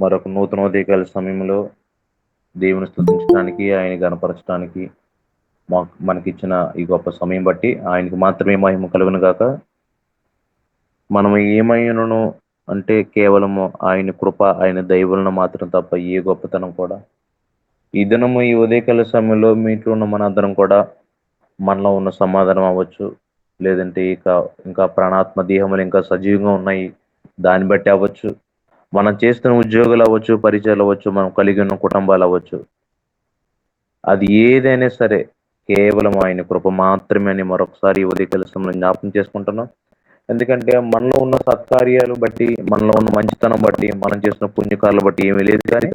మరొక నూతనోదయకాల సమయంలో దేవుని స్థుతించడానికి ఆయన గణపరచడానికి మాకు మనకిచ్చిన ఈ గొప్ప సమయం బట్టి ఆయనకు మాత్రమే మహిమ కలుగును గాక. మనం ఏమైనను అంటే కేవలము ఆయన కృప ఆయన దైవులను మాత్రం తప్ప ఏ గొప్పతనం కూడా. ఈ దినము ఈ ఉదయకాల సమయంలో మీట్లో ఉన్న మనందరం కూడా మనలో ఉన్న సమాధానం అవ్వచ్చు. లేదంటే ఇక ఇంకా ప్రాణాత్మ దేహములు ఇంకా సజీవంగా ఉన్నాయి. దాన్ని బట్టి అవ్వచ్చు. మనం చేస్తున్న ఉద్యోగులు అవ్వచ్చు పరిచయాలు అవ్వచ్చు మనం కలిగి ఉన్న కుటుంబాలు అవ్వచ్చు. అది ఏదైనా సరే కేవలం ఆయన కృప మాత్రమే అని మరొకసారి ఈ ఉదయకాల సమయంలో జ్ఞాపకం చేసుకుంటున్నాం. ఎందుకంటే మనలో ఉన్న సత్కార్యాలు బట్టి మనలో ఉన్న మంచితనం బట్టి మనం చేసిన పుణ్యకాలు బట్టి ఏమీ లేదు కానీ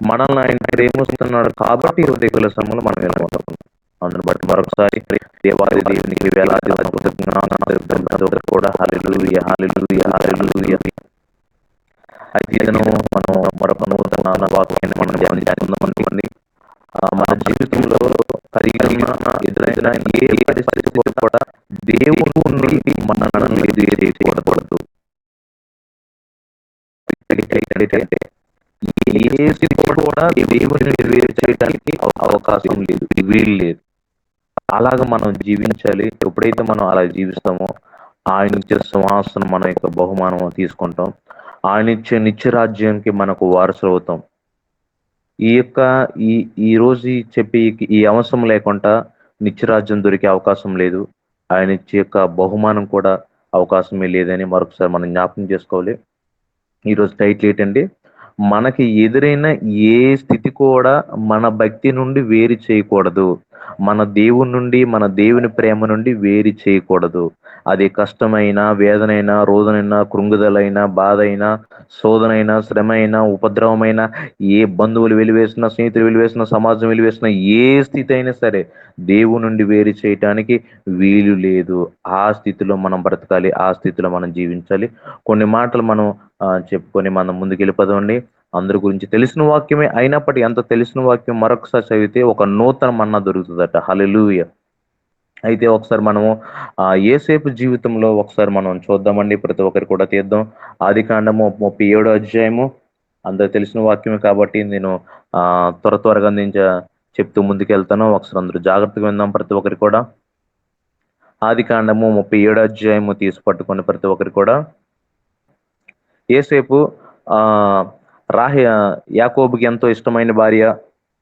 మనల్ని ఆయన ప్రేమిస్తున్నాడు కాబట్టి ఈ ఉదయకాల సమయంలో మనం వెళ్ళిపోతాం అందును బట్టి మరొకసారి దేవాది దేవునికి వేలాది కూడా హాలిలుయ హాలిలుయ హాలిలుయ అయితే మనం మరొక నూతన వాక్యాన్ని మనం ధ్యానించుకుందామనుకోండి మన జీవితంలో కలిగిన ఎదురైన ఏ పరిస్థితి కూడా దేవుడు నుండి మనల్ని ఎదురు చేయకూడదు. అయితే ఏ స్థితి కూడా దేవుడిని నెరవేరు చేయడానికి అవకాశం లేదు వీలు లేదు. అలాగ మనం జీవించాలి ఎప్పుడైతే మనం అలా జీవిస్తామో ఆయన ఇచ్చే సింహాసనం మన యొక్క బహుమానం తీసుకుంటాం. ఆయన ఇచ్చే నిత్యరాజ్యానికి మనకు వారసులు అవుతాం. ఈ యొక్క ఈ ఈ రోజు ఈ చెప్పే ఈ- ఈ అవసరం లేకుండా నిత్యరాజ్యం దొరికే అవకాశం లేదు. ఆయన ఇచ్చే యొక్క బహుమానం కూడా అవకాశమే లేదని మరొకసారి మనం జ్ఞాపకం చేసుకోవాలి. ఈరోజు టైటిల్ ఏంటండి మనకి ఎదురైన ఏ స్థితి కూడా మన భక్తి నుండి వేరు చేయకూడదు. మన దేవుని నుండి మన దేవుని ప్రేమ నుండి వేరు చేయకూడదు. అది కష్టమైనా వేదనైనా రోదనైనా కృంగుదలైనా బాధ అయినా శోధనైనా శ్రమ అయినా ఉపద్రవమైనా ఏ బంధువులు వెలివేసినా స్నేహితులు వెలివేసినా సమాజం వెలివేసినా ఏ స్థితి అయినా సరే దేవుని నుండి వేరు చేయటానికి వీలు లేదు. ఆ స్థితిలో మనం బ్రతకాలి ఆ స్థితిలో మనం జీవించాలి. కొన్ని మాటలు మనం చెప్పుకొని మనం ముందుకు వెళ్ళిపోదామండి అందరి గురించి తెలిసిన వాక్యమే అయినప్పటికీ ఎంత తెలిసిన వాక్యం మరొకసారి చదివితే ఒక నూతన మన్నా దొరుకుతుందట. హల్లెలూయా అయితే ఒకసారి మనము ఆ ఏసేపు జీవితంలో ఒకసారి మనం చూద్దామండి. ప్రతి ఒక్కరు కూడా తీద్దాం. ఆది కాండము ముప్పై ఏడో అధ్యాయము. అందరు తెలిసిన వాక్యమే కాబట్టి నేను ఆ త్వర త్వరగా నేను చెప్తూ ముందుకెళ్తాను. ఒకసారి అందరూ జాగ్రత్తగా విందాం ప్రతి ఒక్కరు కూడా. ఆది కాండము ముప్పై ఏడో అధ్యాయము తీసి పట్టుకుని ప్రతి ఒక్కరి కూడా. ఏసేపు ఆ రాహి యాకోబుకి ఎంతో ఇష్టమైన భార్య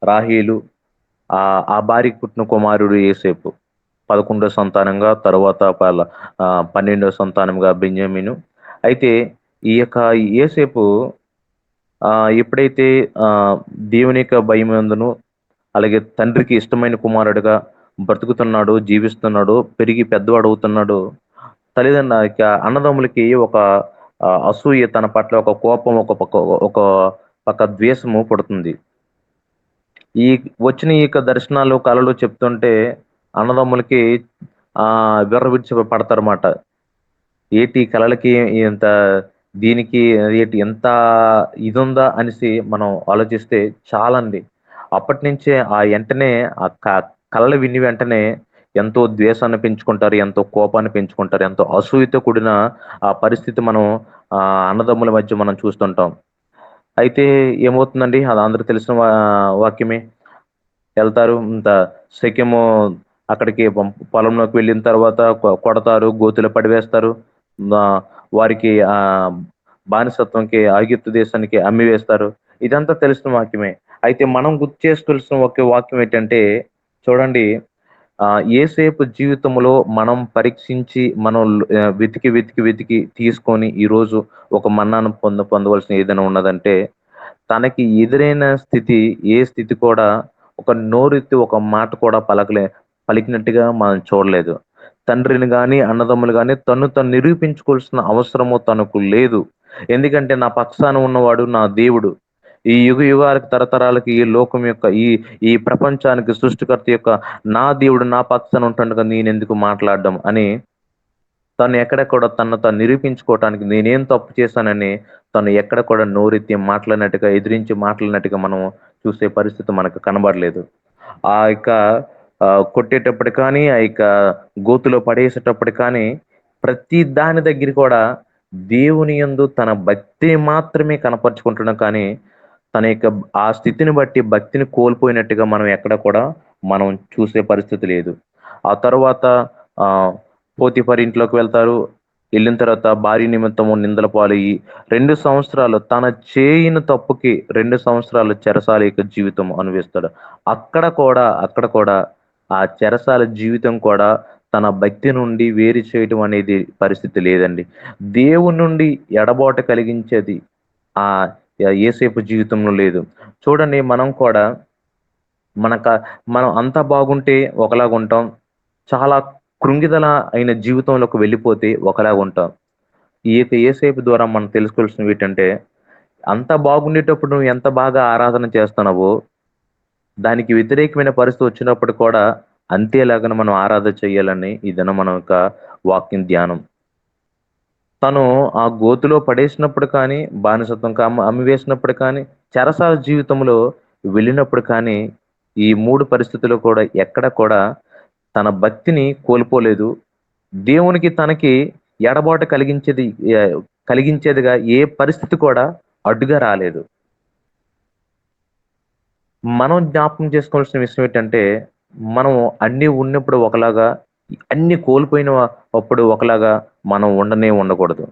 రాహీలు ఆ ఆ భార్యకి పుట్టిన కుమారుడు ఏసేపు పదకొండో సంతానంగా తర్వాత పల పన్నెండో సంతానంగా బెంజమిను అయితే ఈ యొక్క ఏసేపు ఆ ఎప్పుడైతే ఆ దేవుని యొక్క భయం ఎందును అలాగే తండ్రికి ఇష్టమైన కుమారుడుగా బ్రతుకుతున్నాడు జీవిస్తున్నాడు పెరిగి పెద్దవాడు అవుతున్నాడు తల్లిదండ్రుల యొక్క అన్నదమ్ములకి ఒక అసూయ తన పట్ల ఒక కోపం ఒక పక్క ఒక పక్క ద్వేషము పుడుతుంది. ఈ వచ్చిన ఈ యొక్క దర్శనాలు కళలు చెప్తుంటే అన్నదమ్ములకి ఆ విర్రవిడిచి పడతారన్నమాట ఏటి కళలకి ఇంత దీనికి ఏటి ఎంత ఇది ఉందా అనేసి మనం ఆలోచిస్తే చాలండి. అప్పటి నుంచే ఆ వెంటనే ఆ క- కళలు విని వెంటనే ఎంతో ద్వేషాన్ని పెంచుకుంటారు ఎంతో కోపాన్ని పెంచుకుంటారు ఎంతో అసూయతో కూడిన ఆ పరిస్థితి మనం ఆ అన్నదమ్ముల మధ్య మనం చూస్తుంటాం. అయితే ఏమవుతుందండి? అది అందరూ తెలిసిన వాక్యమే. వెళ్తారు ఇంత శక్యము అక్కడికి పొలంలోకి వెళ్ళిన తర్వాత కొడతారు గోతులు పడివేస్తారు. వారికి ఆ బానిసత్వంకి ఆగిత్తు దేశానికి అమ్మి వేస్తారు. ఇదంతా తెలిసిన వాక్యమే. అయితే మనం గుర్తు చేసుకోవాల్సిన ఒక వాక్యం ఏంటంటే చూడండి ఏసేపు జీవితంలో మనం పరీక్షించి మనం వెతికి వెతికి వెతికి తీసుకొని ఈ రోజు ఒక మన్నాను పొంద పొందవలసిన ఏదైనా ఉన్నదంటే తనకి ఎదురైన స్థితి ఏ స్థితి కూడా ఒక నోరెత్తి ఒక మాట కూడా పలకలే పలికినట్టుగా మనం చూడలేదు. తండ్రిని కానీ అన్నదమ్ములు కానీ తను తను నిరూపించుకోవాల్సిన అవసరము తనకు లేదు. ఎందుకంటే నా పక్షాన ఉన్నవాడు నా దేవుడు. ఈ యుగ యుగాలకు తరతరాలకి ఈ లోకం యొక్క ఈ ఈ ప్రపంచానికి సృష్టికర్త యొక్క నా దేవుడు నా పక్షాన కదా నేను ఎందుకు మాట్లాడడం అని తను ఎక్కడ కూడా తను తను నిరూపించుకోవటానికి నేనేం తప్పు చేశానని తను ఎక్కడ కూడా నోరెత్తి మాట్లాడినట్టుగా ఎదిరించి మాట్లాడినట్టుగా మనం చూసే పరిస్థితి మనకు కనబడలేదు. ఆ యొక్క ఆ, కొట్టేటప్పుడు కానీ ఆ యొక్క గోతులో పడేసేటప్పుడు కానీ ప్రతి దాని దగ్గర కూడా దేవుని యందు తన భక్తిని మాత్రమే కనపరుచుకుంటున్నాం కానీ తన యొక్క ఆ స్థితిని బట్టి భక్తిని కోల్పోయినట్టుగా మనం ఎక్కడ కూడా మనం చూసే పరిస్థితి లేదు. ఆ తర్వాత ఆ పోతిఫర్ ఇంట్లోకి వెళ్తారు. వెళ్ళిన తర్వాత భార్య నిమిత్తము నిందల పాలయ్యి రెండు సంవత్సరాలు తన చేయని తప్పుకి రెండు సంవత్సరాలు చెరసాల యొక్క జీవితం అనుభవిస్తాడు. అక్కడ కూడా అక్కడ కూడా ఆ చెరసాల జీవితం కూడా తన భక్తి నుండి వేరు చేయటం అనేది పరిస్థితి లేదండి. దేవుని నుండి ఎడబాటు కలిగించేది ఆ ఏసేపు జీవితంలో లేదు. చూడండి మనం కూడా మనక మనం అంతా బాగుంటే ఒకలాగా ఉంటాం. చాలా కృంగిదల అయిన జీవితంలోకి వెళ్ళిపోతే ఒకలాగా ఉంటాం. ఈ యొక్క ఏసేపు ద్వారా మనం తెలుసుకోవాల్సినవి ఏంటంటే అంత బాగుండేటప్పుడు నువ్వు ఎంత బాగా ఆరాధన చేస్తున్నావో దానికి వ్యతిరేకమైన పరిస్థితి వచ్చినప్పుడు కూడా అంతేలాగా మనం ఆరాధన చేయాలని ఈ దినం మన యొక్క వాక్యం ధ్యానం. తను ఆ గోతులో పడేసినప్పుడు కానీ బానిసత్వం అమ్మ అమ్మివేసినప్పుడు కానీ చెరసాల జీవితంలో వెళ్ళినప్పుడు కానీ ఈ మూడు పరిస్థితులు కూడా ఎక్కడ కూడా తన భక్తిని కోల్పోలేదు. దేవునికి తనకి ఎడబాటు కలిగించేది కలిగించేదిగా ఏ పరిస్థితి కూడా అడ్డుగా రాలేదు. మనం జ్ఞాపకం చేసుకోవాల్సిన విషయం ఏంటంటే మనం అన్నీ ఉన్నప్పుడు ఒకలాగా అన్ని కోల్పోయిన అప్పుడు ఒకలాగా మనం ఉండనే ఉండకూడదు.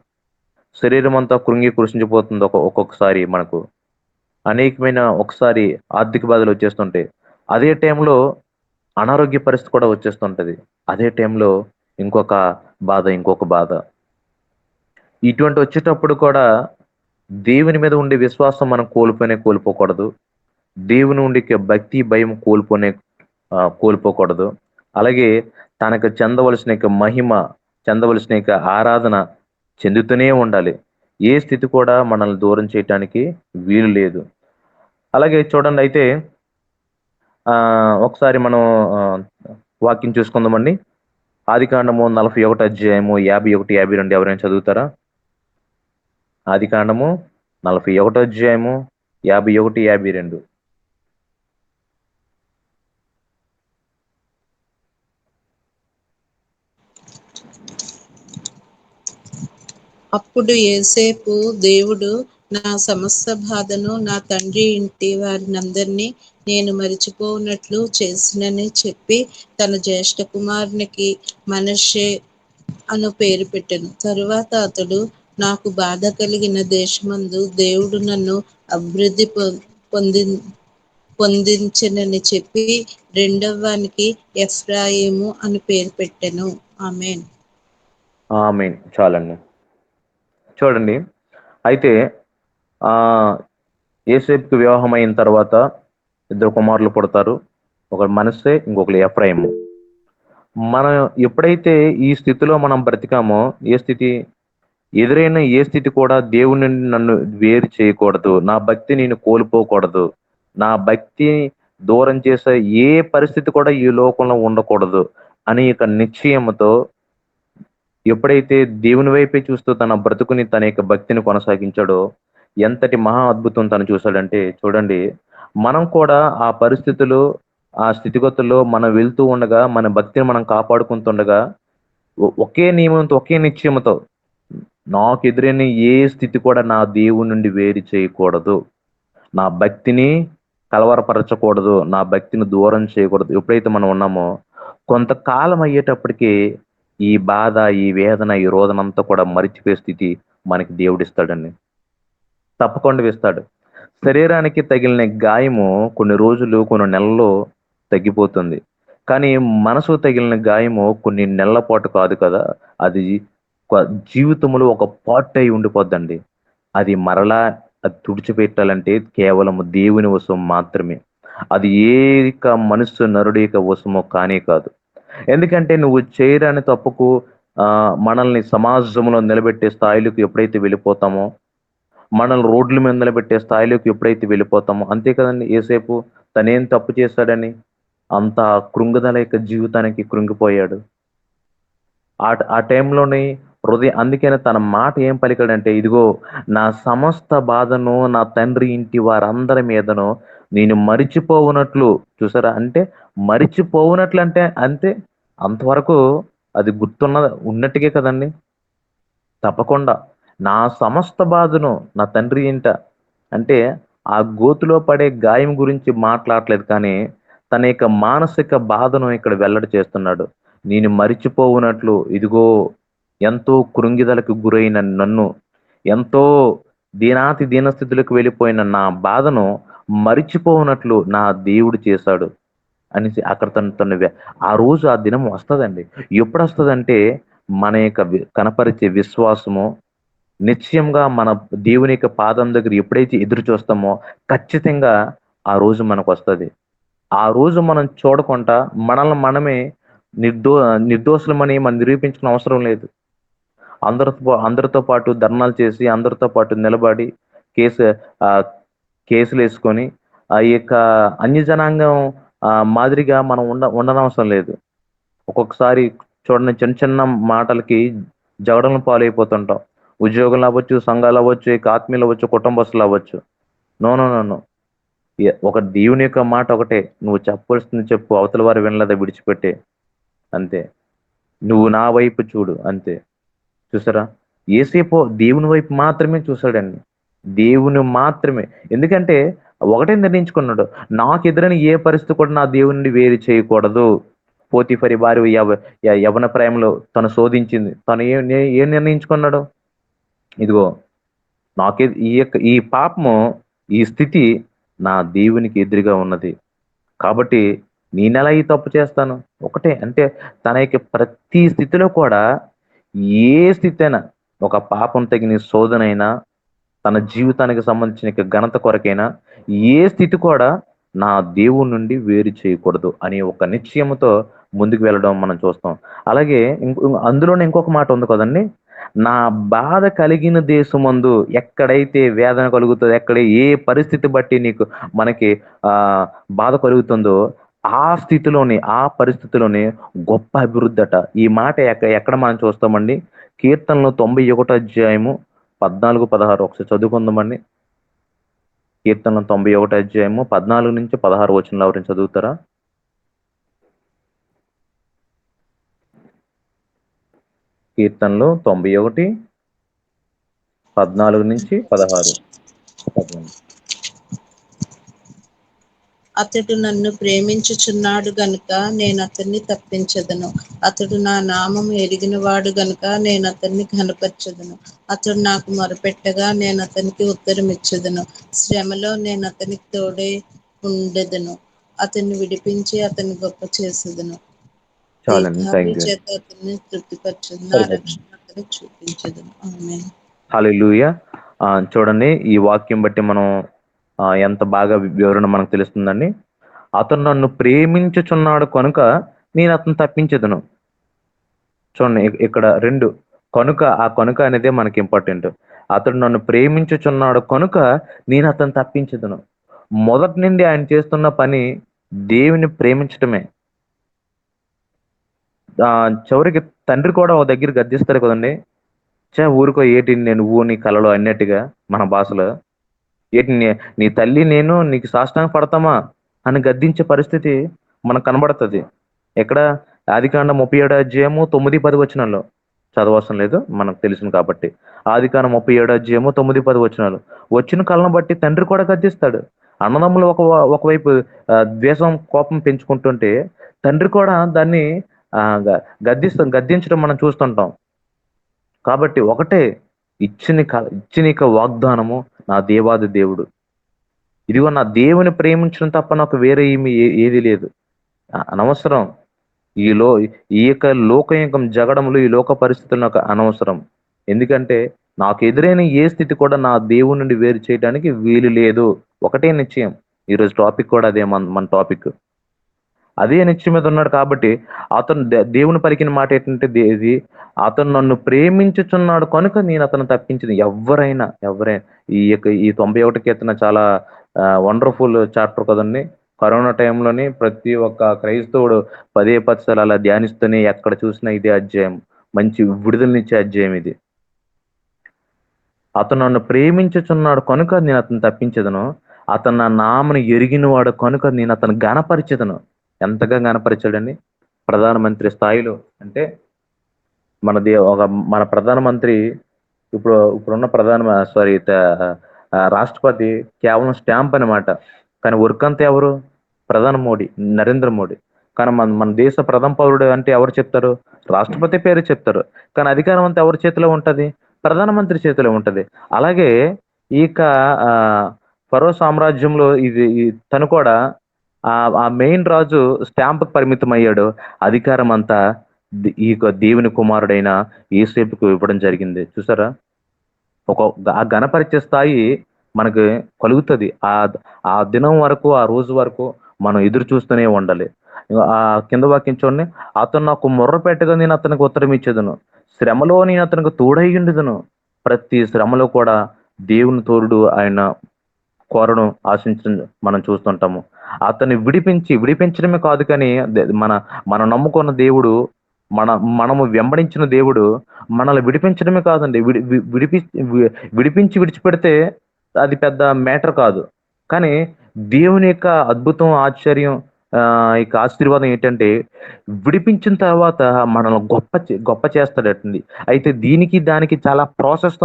శరీరం అంతా కృంగి కృషించిపోతుంది ఒక ఒక్కొక్కసారి మనకు. అనేకమైన ఒకసారి ఆర్థిక బాధలు వచ్చేస్తుంటాయి. అదే టైంలో అనారోగ్య పరిస్థితి కూడా వచ్చేస్తుంటది. అదే టైంలో ఇంకొక బాధ ఇంకొక బాధ. ఇటువంటి వచ్చేటప్పుడు కూడా దేవుని మీద ఉండే విశ్వాసం మనం కోల్పోనే కోల్పోకూడదు. దేవుని ఉండే భక్తి భయం కోల్పోనే కోల్పోకూడదు. అలాగే తనకు చెందవలసిన యొక్క మహిమ చెందవలసిన యొక్క ఆరాధన చెందుతూనే ఉండాలి. ఏ స్థితి కూడా మనల్ని దూరం చేయటానికి వీలు లేదు. అలాగే చూడండి అయితే ఒకసారి మనం వాక్యం చూసుకుందామండి. ఆది కాండము నలభై ఒకటి అధ్యాయము యాభై ఒకటి యాభై రెండు ఎవరైనా చదువుతారా? ఆది కాండము నలభై ఒకటి అధ్యాయము యాభై ఒకటి యాభై రెండు అప్పుడు ఏసేపు దేవుడు నా సమస్త బాధను నా తండ్రి ఇంటి వారినందరినీ నేను మరిచిపోనట్లు చేసినని చెప్పి తన జ్యేష్ఠ కుమారునికి మనషే అను పేరు పెట్టాను. తరువాత అతడు నాకు బాధ కలిగిన దేశమందు దేవుడు నన్ను అభివృద్ధి పొ- పొంది పొందించనని చెప్పి రెండవానికి ఎఫ్రాయిము అని పేరు పెట్టాను. ఆమెన్. చాలండి. చూడండి. అయితే ఆ ఏసేపుకి వివాహం అయిన తర్వాత ఇద్దరు కుమారులు పుడతారు. ఒకరు మనసే ఇంకొకరు ఎఫ్రాయిము. మనం ఎప్పుడైతే ఈ స్థితిలో మనం బ్రతికామో ఏ స్థితి? ఎదురైన ఏ స్థితి కూడా దేవుని నుండి నన్ను వేరు చేయకూడదు. నా భక్తి నేను కోల్పోకూడదు. నా భక్తి దూరం చేసే ఏ పరిస్థితి కూడా ఈ లోకంలో ఉండకూడదు. అని ఒక నిశ్చయంతో ఎప్పుడైతే దేవుని వైపే చూస్తూ తన బ్రతుకుని తన యొక్క భక్తిని కొనసాగించాడో ఎంతటి మహా అద్భుతం తను చూశాడంటే చూడండి మనం కూడా ఆ పరిస్థితులు ఆ స్థితిగతుల్లో మనం వెళ్తూ ఉండగా మన భక్తిని మనం కాపాడుకుంటుండగా ఒకే నియమంతో ఒకే నిశ్చయంతో నాకు ఎదురైన ఏ స్థితి కూడా నా దేవుని నుండి వేరు చేయకూడదు. నా భక్తిని కలవరపరచకూడదు. నా భక్తిని దూరం చేయకూడదు. ఎప్పుడైతే మనం ఉన్నామో కొంతకాలం అయ్యేటప్పటికి ఈ బాధ ఈ వేదన ఈ రోదన అంతా కూడా మరిచిపోయే స్థితి మనకి దేవుడిస్తాడండి. తప్పకుండా ఇస్తాడు. శరీరానికి తగిలిన గాయము కొన్ని రోజులు కొన్ని నెలల్లో తగ్గిపోతుంది. కానీ మనసు తగిలిన గాయము కొన్ని నెలల పాటు కాదు కదా అది జీవితంలో ఒక పార్ట్ అయి ఉండిపోద్దండి. అది మరలా అది తుడిచిపెట్టాలంటే కేవలం దేవుని వశం మాత్రమే. అది ఏ మనుష్య నరుడి యొక్క వశమో కానే కాదు. ఎందుకంటే నువ్వు చేయరాని తప్పుకు ఆ మనల్ని సమాజంలో నిలబెట్టే స్థాయిలోకి ఎప్పుడైతే వెళ్ళిపోతామో మనల్ని రోడ్ల మీద నిలబెట్టే స్థాయిలోకి ఎప్పుడైతే వెళ్ళిపోతామో అంతే కదండి ఏసేపు తనేం తప్పు చేశాడని? అంత కృంగుదల యొక్క జీవితానికి కృంగిపోయాడు. ఆ ఆ టైంలోని హృదయం అందుకనే తన మాట ఏం పలికాడంటే ఇదిగో నా సమస్త బాధను నా తండ్రి ఇంటి వారందరి మీదను నేను మరిచిపోవునట్లు చూసారా? అంటే మరిచిపోవునట్లు అంటే అంతే. అంతవరకు అది గుర్తున్న ఉన్నట్టుగే కదండి. తప్పకుండా. నా సమస్త బాధను నా తండ్రి ఇంట అంటే ఆ గోతులో పడే గాయం గురించి మాట్లాడలేదు కానీ తన యొక్క మానసిక బాధను ఇక్కడ వెల్లడి చేస్తున్నాడు. నేను మరిచిపోవునట్లు ఇదిగో ఎంతో కృంగిదలకు గురైన నన్ను ఎంతో దీనాతి దీనస్థితులకు వెళ్ళిపోయిన నా బాధను మరిచిపోవునట్లు నా దేవుడు చేశాడు అనేసి అక్కడ తను తను ఆ రోజు ఆ దినం వస్తుందండి. ఎప్పుడు వస్తుందంటే మన యొక్క కనపరిచే విశ్వాసము నిశ్చయంగా మన దేవుని యొక్క పాదం దగ్గర ఎప్పుడైతే ఎదురు చూస్తామో ఖచ్చితంగా ఆ రోజు మనకు వస్తుంది ఆ రోజు మనం చూడకుండా మనల్ని మనమే నిర్దో నిర్దోషులమని మనం నిరూపించిన అవసరం లేదు. అందరితో అందరితో పాటు ధర్నాలు చేసి అందరితో పాటు నిలబడి కేసు కేసులు వేసుకొని ఆ యొక్క అన్య జనాంగం మాదిరిగా మనం ఉండ ఉండనవసరం లేదు. ఒక్కొక్కసారి చూడండి చిన్న చిన్న మాటలకి జగడలను పాలైపోతుంటాం. ఉద్యోగులు అవ్వచ్చు సంఘాలు అవ్వచ్చు ఇక ఆత్మీయులు అవ్వచ్చు కుటుంబస్తులు అవ్వచ్చు. No no no no. ఒక దేవుని యొక్క మాట ఒకటే. నువ్వు చెప్పవలసింది చెప్పు అవతల వారు వినలేదా విడిచిపెట్టే? అంతే. నువ్వు నా వైపు చూడు అంతే. చూసారా? ఏసేపో దేవుని వైపు మాత్రమే చూసాడండి దేవుని మాత్రమే. ఎందుకంటే ఒకటే నిర్ణయించుకున్నాడు నాకు ఎదురని ఏ పరిస్థితి కూడా నా దేవుని నుండి వేరు చేయకూడదు. పోతిఫరి భార్య యవ యవన ప్రేమలో తను శోధించింది. తను ఏ నే- ఏం నిర్ణయించుకున్నాడు? ఇదిగో నాకే ఈ యొక్క ఈ పాపము ఈ స్థితి నా దేవునికి ఎదురుగా ఉన్నది. కాబట్టి నేనెలా ఈ తప్పు చేస్తాను? ఒకటే అంటే తన యొక్క ప్రతి స్థితిలో కూడా ఏ స్థితి అయినా ఒక పాపం తగిన శోధనైనా తన జీవితానికి సంబంధించిన ఘనత కొరకైనా ఏ స్థితి కూడా నా దేవుడి నుండి వేరు చేయకూడదు అనే ఒక నిశ్చయముతో ముందుకు వెళ్ళడం మనం చూస్తాం. అలాగే అందులోనే ఇంకొక మాట ఉంది కదండి? నా బాధ కలిగిన దేశమందు ఎక్కడైతే వేదన కలుగుతుందో ఎక్కడ ఏ పరిస్థితి బట్టి నీకు మనకి ఆ బాధ కలుగుతుందో ఆ స్థితిలోని ఆ పరిస్థితిలోనే గొప్ప అభివృద్ధి అట. ఈ మాట ఎక్కడ మనం చూస్తామండి? కీర్తనలు తొంభై ఒకటో అధ్యాయము పద్నాలుగు పదహారు ఒకసారి చదువుకుందామండి. కీర్తన తొంభై ఒకటి అధ్యాయము పద్నాలుగు నుంచి పదహారు వచ్చిన ఎవరైనా చదువుతారా? కీర్తనలు తొంభై ఒకటి పద్నాలుగు నుంచి పదహారు. అతడు నన్ను ప్రేమించుచున్నాడు గనుక నేను అతన్ని తప్పించదను. అతడు నా నామం ఎరిగినవాడు గనుక నేను అతన్ని ఘనపరచదను. అతడు నాకు మొరపెట్టగా నేను అతనికి ఉత్తరం ఇచ్చదను శ్రమలో నేను అతనికి తోడే ఉండెదను. అతన్ని విడిపించి అతన్ని గొప్ప చేసేదను. చేత అతన్ని తృప్తిపరచదు నా సరిపోతుంది. రక్షణ అతనికి చూపించదను. ఆమె హల్లెలూయా ఆ, చూడండి ఈ వాక్యం బట్టి మనం ఎంత బాగా వివరణ మనకు తెలుస్తుందండి. అతను నన్ను ప్రేమించుచున్నాడు కనుక నేను అతను తప్పించదును. చూడండి ఇక్కడ రెండు. కనుక ఆ కనుక అనేదే మనకి ఇంపార్టెంట్ అతడు నన్ను ప్రేమించుచున్నాడు కనుక నేను అతను తప్పించదును. మొదటి నుండి ఆయన చేస్తున్న పని దేవుని ప్రేమించటమే. చివరికి తండ్రి కూడా ఒక దగ్గర గద్దిస్తారు కదండి. చే ఊరుకో ఏటి నేను ఊని నీ కలలో అన్నట్టుగా మన భాషలో. ఏంటి నీ తల్లి నేను నీకు సాష్టాంగ పడతామా అని గద్దించే పరిస్థితి మనకు కనబడుతుంది. ఎక్కడ? ఆదికాండ ముప్పై ఏడు అధ్యాయము తొమ్మిది పది వచనాల్లో. చదవవసరం లేదు మనకు తెలుసును కాబట్టి. ఆదికాండ ముప్పై ఏడు అధ్యాయము తొమ్మిది పది వచనాలు. వచ్చిన కళ్ళను బట్టి తండ్రి కూడా గద్దిస్తాడు. అన్నదమ్ములు ఒక ఒకవైపు ద్వేషం కోపం పెంచుకుంటుంటే తండ్రి కూడా దాన్ని గ- గద్దిస్తాం గద్దించడం మనం చూస్తుంటాం. కాబట్టి ఒకటే ఇచ్చిన ఇచ్చిన వాగ్దానము నా దేవాది దేవుడు. ఇదిగో నా దేవుని ప్రేమించడం తప్ప నాకు వేరే ఏమి ఏది లేదు. అనవసరం. ఈ లో ఈ యొక్క లోకయుగం జగడములు ఈ లోక పరిస్థితులు నాకు అనవసరం. ఎందుకంటే నాకు ఎదురైన ఏ స్థితి కూడా నా దేవుని నుండి వేరు చేయడానికి వీలు లేదు. ఒకటే నిశ్చయం. ఈరోజు టాపిక్ కూడా అదే మన మన టాపిక్. అదే నిత్యం మీద ఉన్నాడు కాబట్టి అతను దేవుని పలికిన మాట ఏంటంటే దేది అతను నన్ను ప్రేమించుచున్నాడు కనుక నేను అతను తప్పించింది. ఎవరైనా ఎవరైనా. ఈ యొక్క ఈ తొంభై ఒకటి కీర్తన చాలా వండర్ఫుల్ చాప్టర్ కదండి. కరోనా టైంలోని ప్రతి ఒక్క క్రైస్తవుడు పదే పది సార్లు అలా ధ్యానిస్తూనే ఎక్కడ చూసినా ఇదే అధ్యాయం. మంచి విడుదలనిచ్చే అధ్యాయం ఇది. అతను నన్ను ప్రేమించుచున్నాడు కనుక నేను అతను తప్పించదను. అతను నా నామను ఎరిగిన వాడు కనుక నేను అతను గణపరిచదను ఎంతగా కనపరిచాడని ప్రధానమంత్రి స్థాయిలో. అంటే మన దే ఒక మన ప్రధానమంత్రి ఇప్పుడు ఇప్పుడున్న ప్రధాన సారీ రాష్ట్రపతి కేవలం స్టాంప్ అన్నమాట. కానీ వర్క్ అంతా ఎవరు? ప్రధాని మోడీ నరేంద్ర మోడీ. కానీ మన మన దేశ ప్రథమ పౌరుడు అంటే ఎవరు చెప్తారు? రాష్ట్రపతి పేరు చెప్తారు. కానీ అధికారం అంతా ఎవరి చేతిలో ఉంటది? ప్రధానమంత్రి చేతిలో ఉంటది. అలాగే ఇక ఆ, ఫరో సామ్రాజ్యంలో ఇది తను కూడా ఆ మెయిన్ రాజు స్టాంప్ పరిమితం అయ్యాడు అధికారం అంతా ఈ యొక్క దేవుని కుమారుడైన ఏసేపుకు ఇవ్వడం జరిగింది. చూసారా? ఒక ఆ గణపరిచే స్థాయి మనకి కలుగుతుంది. ఆ ఆ దినం వరకు ఆ రోజు వరకు మనం ఎదురు చూస్తూనే ఉండాలి. ఆ కింద వాక్యం చూడండి. అతను నాకు మొర్ర పెట్టగా నేను అతనికి ఉత్తరం ఇచ్చేదను. శ్రమలో నేను అతనికి తోడయ్యుండేదను ప్రతి శ్రమలో కూడా దేవుని తోడు ఆయన కోరను ఆశించడం మనం చూస్తుంటాము. అతన్ని విడిపించి విడిపించడమే కాదు కానీ మన మనం నమ్ముకున్న దేవుడు మన మనము వెంబడించిన దేవుడు మనల్ని విడిపించడమే కాదండి. విడి విడిపి విడిపించి విడిచిపెడితే అది పెద్ద మ్యాటర్ కాదు. కానీ దేవుని యొక్క అద్భుతం ఆశ్చర్యం ఆ, ఇక ఆశీర్వాదం ఏంటంటే విడిపించిన తర్వాత మనల్ని గొప్ప గొప్ప చేస్తాడటండి. అయితే దీనికి దానికి చాలా ప్రాసెస్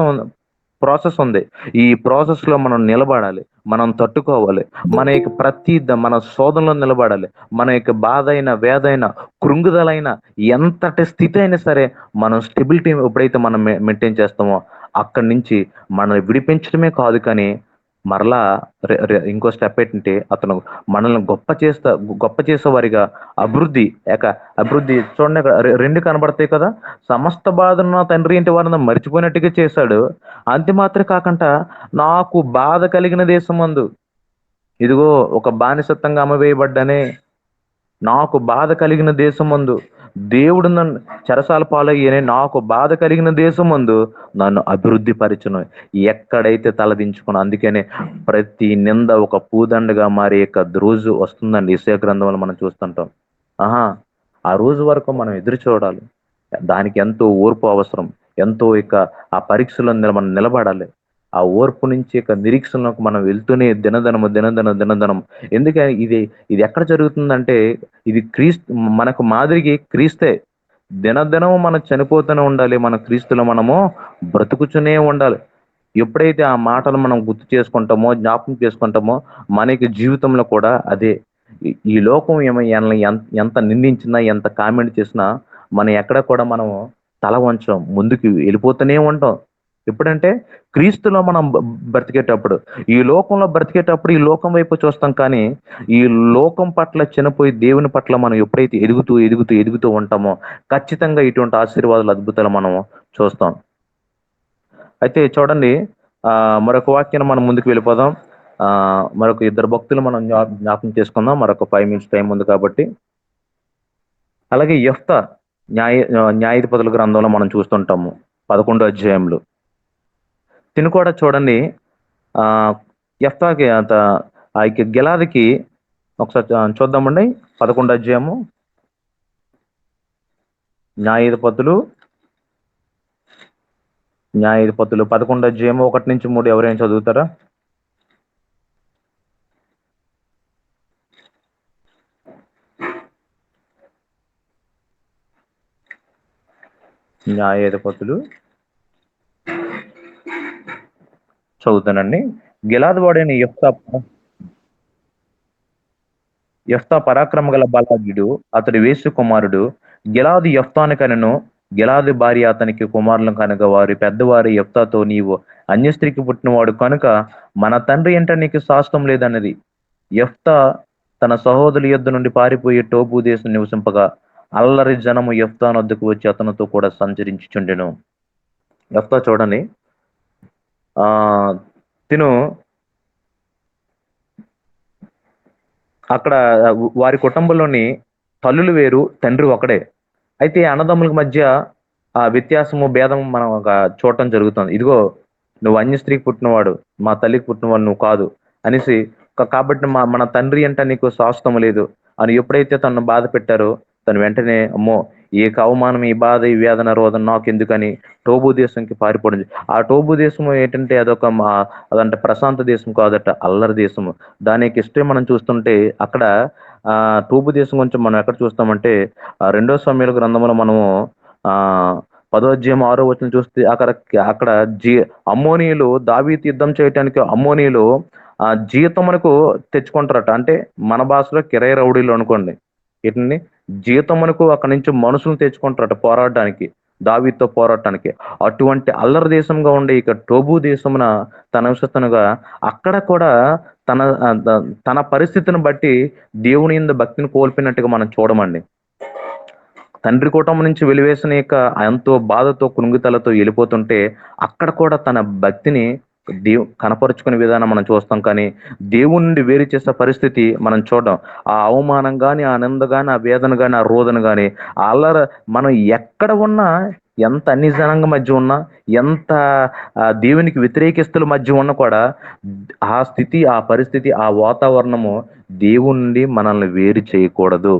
ప్రాసెస్ ఉంది. ఈ ప్రాసెస్లో మనం నిలబడాలి మనం తట్టుకోవాలి. మన యొక్క ప్రతి మన శోధనలో నిలబడాలి. మన యొక్క బాధ అయిన వేదైన కృంగుదలైన ఎంతటి స్థితి అయినా సరే మనం స్టెబిలిటీ ఎప్పుడైతే మనం మెయింటైన్ చేస్తామో అక్కడి నుంచి మనల్ని విడిపించడమే కాదు కానీ మరలా ఇంకో స్టెప్ ఏంటంటే అతను మనల్ని గొప్ప చేస్తా గొప్ప చేసేవారిగా అభివృద్ధి యొక్క అభివృద్ధి చూడండి రెండు కనబడతాయి కదా? సమస్త బాధను నా తండ్రి ఇంటి వారిని మర్చిపోయినట్టుగా చేశాడు. అంతే మాత్రమే కాకుండా నాకు బాధ కలిగిన దేశమందు ఇదిగో ఒక బానిసత్వంగా అమ్మవేయబడ్డానే నాకు బాధ కలిగిన దేశమందు దేవుడు నన్ను చెరసాల పాలయ్యనే నాకు బాధ కలిగిన దేశమందు నన్ను అభివృద్ధి పరిచను. ఎక్కడైతే తలదించుకున్నా అందుకనే ప్రతి నింద ఒక పూదండగా మారే యొక్క రోజు వస్తుందండి. ఇసే గ్రంథంలో మనం చూస్తుంటాం. ఆహా ఆ రోజు వరకు మనం ఎదురు చూడాలి. దానికి ఎంతో ఓర్పు అవసరం. ఎంతో ఇక ఆ పరీక్షలో నిల- మనం నిలబడాలి. ఆ ఓర్పు నుంచి ఒక నిరీక్షణకు మనం వెళ్తూనే దినదనము దినదనం దినదనం ఎందుకని? ఇది ఇది ఎక్కడ జరుగుతుందంటే ఇది క్రీస్తు మనకు మాదిరికి క్రీస్తే. దినదినము మనం చనిపోతూనే ఉండాలి మన క్రీస్తులో మనము బ్రతుకుతూనే ఉండాలి. ఎప్పుడైతే ఆ మాటలు మనం గుర్తు చేసుకుంటామో జ్ఞాపకం చేసుకుంటామో మనకి జీవితంలో కూడా అదే. ఈ- లోకం ఏమో ఎంత ఎంత నిందించినా ఎంత కామెంట్ చేసినా మనం ఎక్కడ కూడా మనము తల వంచం ముందుకు వెళ్ళిపోతూనే ఉంటాం. ఎప్పుడంటే క్రీస్తులో మనం బ్రతికేటప్పుడు. ఈ లోకంలో బ్రతికేటప్పుడు ఈ లోకం వైపు చూస్తాం కానీ ఈ లోకం పట్ల చిన్నపోయి దేవుని పట్ల మనం ఎప్పుడైతే ఎదుగుతూ ఎదుగుతూ ఎదుగుతూ ఉంటామో ఖచ్చితంగా ఇటువంటి ఆశీర్వాదాలు అద్భుతాలు మనం చూస్తాం. అయితే చూడండి ఆ మరొక వాక్యాన్ని మనం ముందుకు వెళ్ళిపోదాం. ఆ మరొక ఇద్దరు భక్తులు మనం జ్ఞాపకం చేసుకుందాం. మరొక ఫైవ్ మినిట్స్ టైం ఉంది కాబట్టి. అలాగే యఫ్త న్యాయ న్యాయాధిపతుల గ్రంథంలో మనం చూస్తుంటాము. పదకొండో అధ్యాయంలో. తిను కూడా చూడండి. ఆ యఫ్తాకి అంత ఆ యొక్క గిలాదికి ఒకసారి చూద్దామండి. పదకొండు అధ్యాయము. న్యాయాధిపతులు న్యాయాధిపతులు పదకొండు అధ్యాయము ఒకటి నుంచి మూడు ఎవరైనా చదువుతారా? న్యాయాధిపతులు చదువుతానండి. గిలాద్ వాడైన యెఫ్తా యెఫ్తా పరాక్రమ గల బలాఢ్యుడు అతడి వేసు కుమారుడు. గిలాదు యఫ్తాను కనను గిలాదు భార్య అతనికి కుమారులను కనుక వారి పెద్దవారి యఫ్తాతో నీవు అన్యస్త్రీకి పుట్టినవాడు కనుక మన తండ్రి ఏంట నీకు శాస్త్రం లేదన్నది. యఫ్తా తన సహోదరుల యుద్ధ నుండి పారిపోయి టోపు దేశం నివసింపగా అల్లరి జనము యఫ్తాను వద్దకు వచ్చి అతనితో కూడా సంచరించుచుండెను. యఫ్తా చూడండి. తిను. అక్కడ వారి కుటుంబంలోని తల్లులు వేరు తండ్రి ఒకడే. అయితే అన్నదమ్ములకి అన్నదమ్ముల మధ్య ఆ వ్యత్యాసము భేదము మనం ఒక చూడటం జరుగుతుంది. ఇదిగో నువ్వు అన్య స్త్రీకి పుట్టినవాడు మా తల్లికి పుట్టినవాడు నువ్వు కాదు అనేసి కాబట్టి మా మన తండ్రి అంటే నీకు శాస్త్రం లేదు. అని ఎప్పుడైతే తను బాధ పెట్టారో తను వెంటనే అమ్మో ఈ అవమానం ఈ బాధ ఈ వేదన రోదన నాకు ఎందుకని టోబు దేశంకి పారిపోవడం ఆ టోబు దేశం ఏంటంటే అదొక మా- అదంటే ప్రశాంత దేశం కాదట అల్లరి దేశము. దానికి ఇష్టం మనం చూస్తుంటే అక్కడ ఆ టోబు దేశం గురించి మనం ఎక్కడ చూస్తామంటే రెండో సమయాల గ్రంథంలో మనము ఆ పదో ఆరో వచ్చిన చూస్తే అక్కడ అక్కడ జీ అమ్మోనీయులు దావీతి యుద్ధం చేయటానికి అమ్మోనీయులు ఆ జీతమునకు తెచ్చుకుంటారట. అంటే మన భాషలో కిరయ రౌడీలు అనుకోండి. వీటిని జీతమునకు అక్కడి నుంచి మనుషులను తెచ్చుకుంటారట పోరాడడానికి దావీతో పోరాటానికి. అటువంటి అల్లరి దేశంగా ఉండే ఇక టోబు దేశమున తన అంశతనుగా అక్కడ కూడా తన తన పరిస్థితిని బట్టి దేవుని ఇంద భక్తిని కోల్పోయినట్టుగా మనం చూడమండి. తండ్రి కుటుంబం నుంచి వెలివేసిన యొక్క ఎంతో బాధతో కునుగుతలతో వెళ్ళిపోతుంటే అక్కడ కూడా తన భక్తిని దేవు కనపరుచుకునే విధానం మనం చూస్తాం. కానీ దేవుని నుండి వేరు చేసే పరిస్థితి మనం చూడడం. ఆ అవమానం కానీ ఆ నింద కానీ ఆ వేదన కానీ ఆ రోదన కానీ అల్లర మనం ఎక్కడ ఉన్నా ఎంత అన్ని జనాంగ మధ్య ఉన్నా ఎంత ఆ, దేవునికి వ్యతిరేకిస్తుల మధ్య ఉన్నా కూడా ఆ స్థితి ఆ పరిస్థితి ఆ వాతావరణము దేవుణ్ణి నుండి మనల్ని వేరు చేయకూడదు.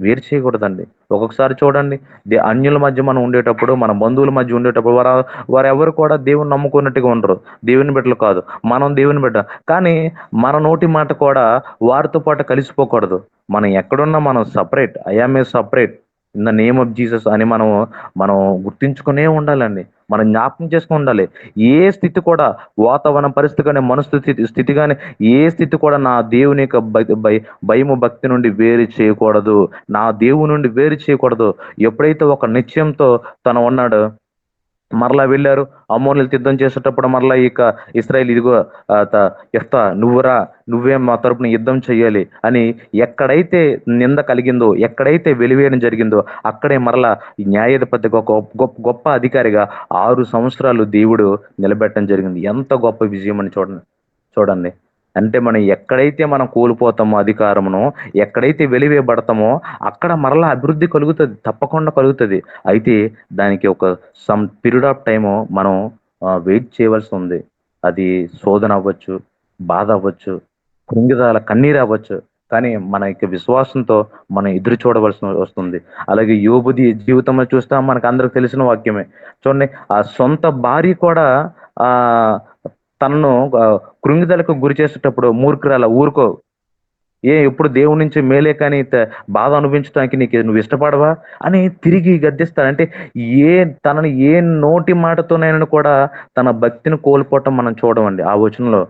వేరు చేయకూడదండి. ఒక్కొక్కసారి చూడండి దే- అన్యుల మధ్య మనం ఉండేటప్పుడు మన బంధువుల మధ్య ఉండేటప్పుడు వారు వారెవరు కూడా దేవుని నమ్ముకున్నట్టుగా ఉండరు. దేవుని బిడ్డలు కాదు. మనం దేవుని బిడ్డ. కానీ మన నోటి మాట కూడా వారితో పాటు కలిసిపోకూడదు. మనం ఎక్కడున్నా మనం separate I am a separate in the name of Jesus అని మనం మనం గుర్తించుకునే ఉండాలండి. మనం జ్ఞాపకం చేసుకుని ఉండాలి. ఏ స్థితి కూడా వాతావరణ పరిస్థితి కానీ మనస్థితి స్థితి కానీ ఏ స్థితి కూడా నా దేవుని యొక్క భయ- భయము భక్తి నుండి వేరు చేయకూడదు. నా దేవుని నుండి వేరు చేయకూడదు. ఎప్పుడైతే ఒక నిశ్చయంతో తను ఉన్నాడు మరలా వెళ్ళారు. అమ్మోనులు యుద్ధం చేసేటప్పుడు మరలా ఇక ఇస్రాయల్ ఇదిగో ఎఫ్త త- నువ్వురా నువ్వే మా తరపున యుద్ధం చేయాలి అని ఎక్కడైతే నింద కలిగిందో ఎక్కడైతే వెలివేయడం జరిగిందో అక్కడే మరలా ఈ న్యాయాధిపతి ఒక గొప్ప గొప్ప అధికారిగా ఆరు సంవత్సరాలు దేవుడు నిలబెట్టడం జరిగింది. ఎంత గొప్ప విజయం అని చూడండి చూడండి. అంటే మనం ఎక్కడైతే మనం కోల్పోతామో అధికారమును ఎక్కడైతే వెలివేయబడతామో అక్కడ మరలా అభివృద్ధి కలుగుతుంది తప్పకుండా కలుగుతుంది. అయితే దానికి ఒక సమ్ పీరియడ్ ఆఫ్ టైమ్ మనం వెయిట్ చేయవలసి ఉంది. అది శోధన అవ్వచ్చు బాధ అవ్వచ్చు కృంగిదాల కన్నీరు అవ్వచ్చు. కానీ మన యొక్క విశ్వాసంతో మనం ఎదురు చూడవలసి వస్తుంది. అలాగే యోబుది జీవితంలో చూస్తే మనకు అందరికి తెలిసిన వాక్యమే. చూడండి ఆ సొంత భార్య కూడా ఆ తనను కృంగిదలకు గురి చేసేటప్పుడు మూర్ఖురాల ఊరుకో. ఏ ఎప్పుడు దేవుడి నుంచి మేలే కానీ బాధ అనుభవించడానికి నీకు నువ్వు ఇష్టపడవా? అని తిరిగి గద్దిస్తాడు. అంటే ఏ తనని ఏ నోటి మాటతోనైనా కూడా తన భక్తిని కోల్పోవటం మనం చూడమండి ఆ వచనంలో.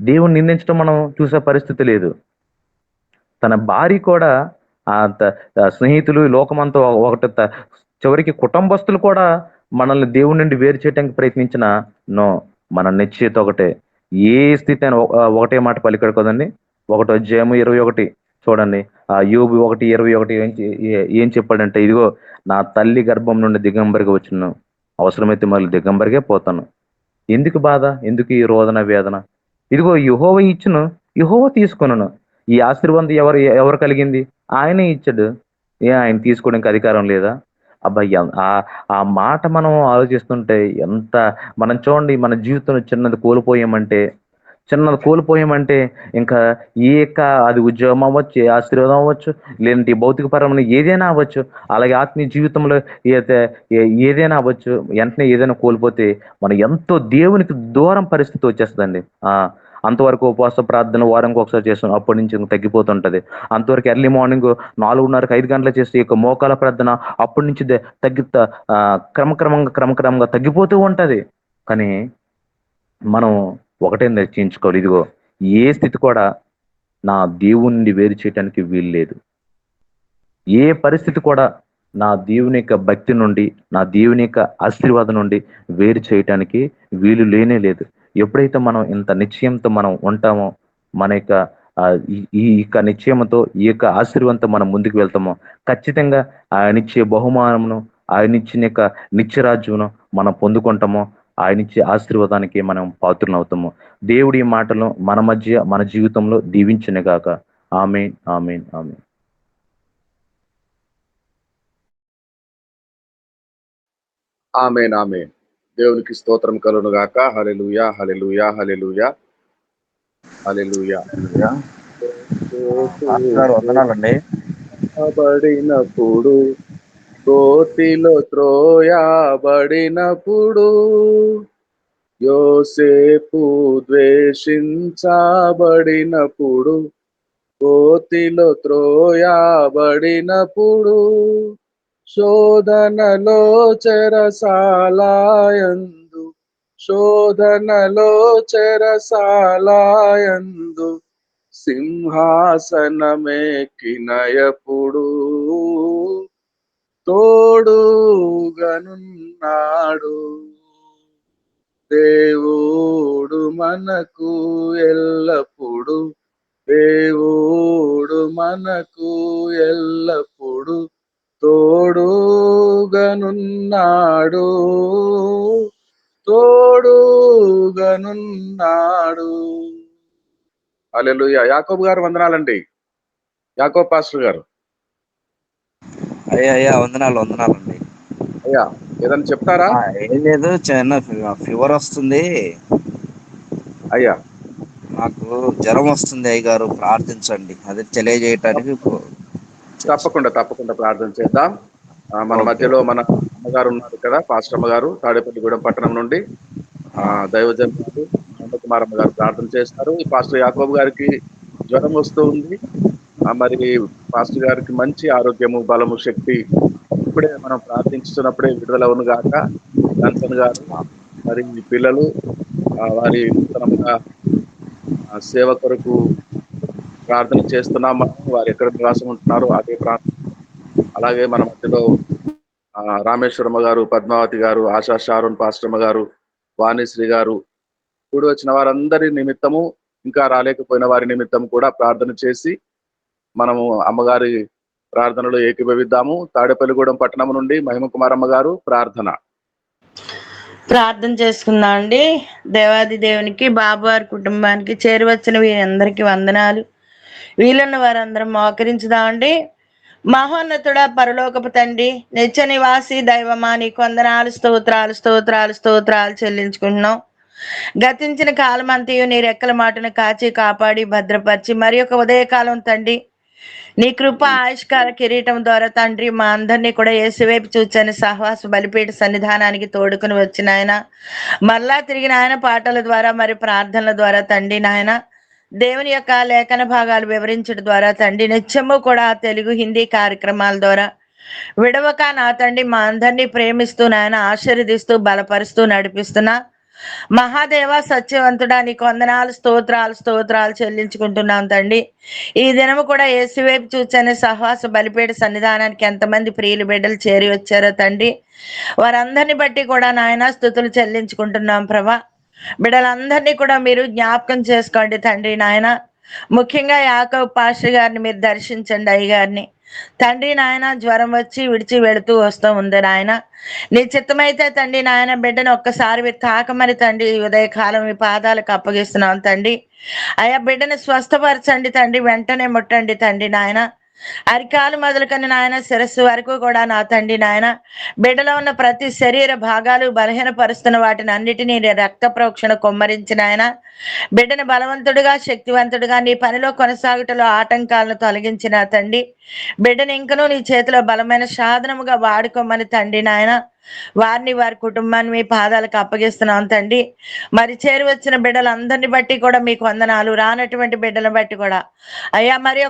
దేవుని నిందించడం మనం చూసే పరిస్థితి లేదు. తన భార్య కూడా ఆ స్నేహితులు లోకమంతా ఒకటి త- చివరికి కుటుంబస్తులు కూడా మనల్ని దేవుడి నుండి వేరు చేయడానికి ప్రయత్నించిన నో. మన నిశ్చయిత ఒకటే. ఏ స్థితి అయినా ఒకటే మాట పలికాడు కదండి? ఒకటో అధ్యాయము ఇరవై ఒకటి. చూడండి ఆ యూబి ఒకటి ఇరవై ఒకటి ఏం ఏం చెప్పాడంటే ఇదిగో నా తల్లి గర్భం నుండి దిగంబరికి వచ్చిన అవసరమైతే మళ్ళీ దిగంబరికే పోతాను. ఎందుకు బాధ? ఎందుకు ఈ రోదన వేదన? ఇదిగో యుహోవ ఇచ్చును యుహోవ తీసుకున్నాను ఈ ఆశీర్వాదం ఎవరు ఎవరు కలిగింది? ఆయనే ఇచ్చాడు. ఏ ఆయన తీసుకోవడానికి అధికారం లేదా? అబ్బాయి ఆ ఆ మాట మనం ఆలోచిస్తుంటే ఎంత మనం చూడండి మన జీవితంలో చిన్నది కోల్పోయామంటే చిన్నది కోల్పోయామంటే ఇంకా ఏ యొక్క అది ఉద్యోగం అవ్వచ్చు ఏ ఆశీర్వాదం అవ్వచ్చు లేదంటే భౌతిక పరమైన ఏదైనా అవ్వచ్చు అలాగే ఆత్మీయ జీవితంలో ఏదైతే ఏదైనా అవ్వచ్చు వెంటనే ఏదైనా కోల్పోతే మనం ఎంతో దేవునికి దూరం పరిస్థితి వచ్చేస్తుందండి. ఆ అంతవరకు ఉపవాస ప్రార్థన వారానికి ఒకసారి చేస్తాం. అప్పటి నుంచి ఇంక తగ్గిపోతుంటది. అంతవరకు ఎర్లీ మార్నింగ్ నాలుగున్నరకు ఐదు గంటల చేస్తే ఈ యొక్క మోకాల ప్రార్థన అప్పటి నుంచి తగ్గి క్రమక్రమంగా క్రమక్రమంగా తగ్గిపోతూ ఉంటది. కానీ మనం ఒకటే నిశ్చయించుకోవాలి. ఇదిగో ఏ స్థితి కూడా నా దేవుణ్ణి వేరు చేయడానికి వీలు లేదు. ఏ పరిస్థితి కూడా నా దేవుని యొక్క భక్తి నుండి నా దేవుని యొక్క ఆశీర్వాదం నుండి వేరు చేయటానికి వీలు లేనే లేదు. ఎప్పుడైతే మనం ఇంత నిశ్చయంతో మనం ఉంటామో మన యొక్క ఈ- యొక్క నిశ్చయంతో ఈ యొక్క ఆశీర్వంతో మనం ముందుకు వెళ్తామో ఖచ్చితంగా ఆయన ఇచ్చే బహుమానమును ఆయన ఇచ్చిన యొక్క నిత్యరాజ్యమును మనం పొందుకుంటామో ఆయన ఇచ్చే ఆశీర్వాదానికి మనం పాత్రలు దేవుడి మాటలను మాటలు మన మధ్య మన జీవితంలో దీవించిన గాక. Amen amen amen. Amen amen. దేవునికి స్తోత్రం కలును గాక. హలెలుయా హలెలుయా హలెలుయా హలెలుయా వందనాలండి. కోతిలో త్రోయాబడినప్పుడు యోసేపు ద్వేషించబడినప్పుడు కోతిలో త్రోయాబడినప్పుడు శోధనలో చెరసాలయందు శోధనలో చెరసాలయందు సింహాసనమేకినయపుడు తోడుగనున్నాడు. దేవుడు మనకు ఎల్లప్పుడు దేవుడు మనకు ఎల్లప్పుడు తోడుగనున్నాడు. తోడుగనున్నాడు. అల్లెలుయ్య యాకోబు గారు వందనాలండి. యాకోబ్ పాస్టర్ గారు. అయ్యా అయ్యా వందనాలు వందనాలండి. అయ్యా ఏదైనా చెప్తారా? ఏం లేదు చిన్న ఫీవర్ వస్తుంది. అయ్యా. నాకు జ్వరం వస్తుంది అయ్య గారు ప్రార్థించండి. అది తెలియజేయటానికి తప్పకుండా తప్పకుండా ప్రార్థన చేద్దాం. మన. మధ్యలో మన అమ్మగారు ఉన్నారు కదా పాస్టర్ అమ్మగారు తాడేపల్లిగూడెం పట్టణం నుండి. ఆ, దైవజన్ గారు నందకుమార్ అమ్మ గారు ప్రార్థన చేస్తారు. ఈ పాస్టర్ యాకోబు గారికి జ్వరం వస్తూ ఉంది. మరి పాస్టర్ గారికి మంచి ఆరోగ్యము బలము శక్తి ఇప్పుడే మనం ప్రార్థించుతున్నప్పుడే విడుదల అవును గాక. జాన్సన్ గారు మరి పిల్లలు వారి నూతనముగా ఆ, సేవ కొరకు ప్రార్థన చేస్తున్నాం. మనం వారు ఎక్కడ నివాసం ఉంటున్నారో అదే ప్రార్థన. అలాగే మన మధ్యలో రామేశ్వరమ్మ గారు పద్మావతి గారు ఆశా షారున్ పాస్టమ్మ గారు వాణిశ్రీ గారు కూడి వచ్చిన వారందరి నిమిత్తము ఇంకా రాలేకపోయిన వారి నిమిత్తం కూడా ప్రార్థన చేసి మనము అమ్మగారి ప్రార్థనలో ఏకీభవిద్దాము. తాడేపల్లిగూడెం పట్టణం నుండి మహిమ కుమారమ్మ గారు ప్రార్థన. ప్రార్థన చేసుకుందాం అండి దేవాది దేవునికి బాబు వారి కుటుంబానికి చేరువచ్చిన వీరందరికీ వందనాలు. వీళ్ళన్న వారందరం మోకరించుదామండి మహోన్నతుడ పరలోకపు తండ్రి నిత్య నివాసి దైవమా నీ కొందనాలు స్తోత్రాలు స్తోత్రాలు స్తోత్రాలు చెల్లించుకుంటున్నాం. గతించిన కాలం అంతయు నీ రెక్కల మాటను కాచి కాపాడి భద్రపరిచి మరి ఒక ఉదయకాలం తండ్రి నీ కృప ఆయుష్కాల కిరీటం ద్వారా తండ్రి మా అందరినీ కూడా ఏసువైపు చూచని సహవాస బలిపీఠ సన్నిధానానికి తోడుకుని వచ్చిన ఆయన మళ్ళా తిరిగి నాయన పాటల ద్వారా మరి ప్రార్థనల ద్వారా తండ్రి నాయన దేవుని యొక్క లేఖన భాగాలు వివరించడం ద్వారా తండ్రి నిత్యము కూడా తెలుగు హిందీ కార్యక్రమాల ద్వారా విడవక నా తండ్రి మా అందరినీ ప్రేమిస్తూ నాయన ఆశీర్వదిస్తూ బలపరుస్తూ నడిపిస్తున్నా మహాదేవ సత్యవంతుడా నీకు వందనాలు స్తోత్రాలు స్తోత్రాలు చెల్లించుకుంటున్నాం తండ్రి. ఈ దినము కూడా ఏసువైపు చూచని సహవాస బలిపేట సన్నిధానానికి ఎంతమంది ప్రియులు బిడ్డలు చేరి వచ్చారో తండ్రి. వారందరిని బట్టి కూడా నాయన స్థుతులు చెల్లించుకుంటున్నాం ప్రభా. బిడ్డలందరినీ కూడా మీరు జ్ఞాపకం చేసుకోండి తండ్రి నాయన. ముఖ్యంగా యాకవ్ పాష గారిని మీరు దర్శించండి అయ్య గారిని. తండ్రి నాయన జ్వరం వచ్చి విడిచి వెళుతూ వస్తూ ఉంది నాయన. నీ చిత్తమైతే తండ్రి నాయన బిడ్డను ఒక్కసారి మీరు తాకమని తండ్రి ఉదయకాలం మీ పాదాలకు అప్పగిస్తున్నాం తండ్రి. అయా బిడ్డను స్వస్థపరచండి తండ్రి వెంటనే ముట్టండి తండ్రి నాయన. అరికాలు మొదలుకొని నాయన శిరస్సు వరకు కూడా నా తండ్రి నాయన. బిడ్డలో ఉన్న ప్రతి శరీర భాగాలు బలహీనపరుస్తున్న వాటిని అన్నిటినీ రక్త ప్రోక్షణ కొమ్మరించిన ఆయన బిడ్డను బలవంతుడుగా శక్తివంతుడుగా నీ పనిలో కొనసాగుటలో ఆటంకాలను తొలగించిన తండ్రి. బిడ్డను ఇంకనూ నీ చేతిలో బలమైన సాధనముగా వాడుకోమని తండ్రి నాయన. వారిని వారి కుటుంబాన్ని మీ పాదాలకు అప్పగిస్తున్నాం తండ్రి. మరి చేరి వచ్చిన బిడ్డలందరిని బట్టి కూడా మీకు వందనాలు. రానటువంటి బిడ్డలను బట్టి కూడా. అయ్యా మరి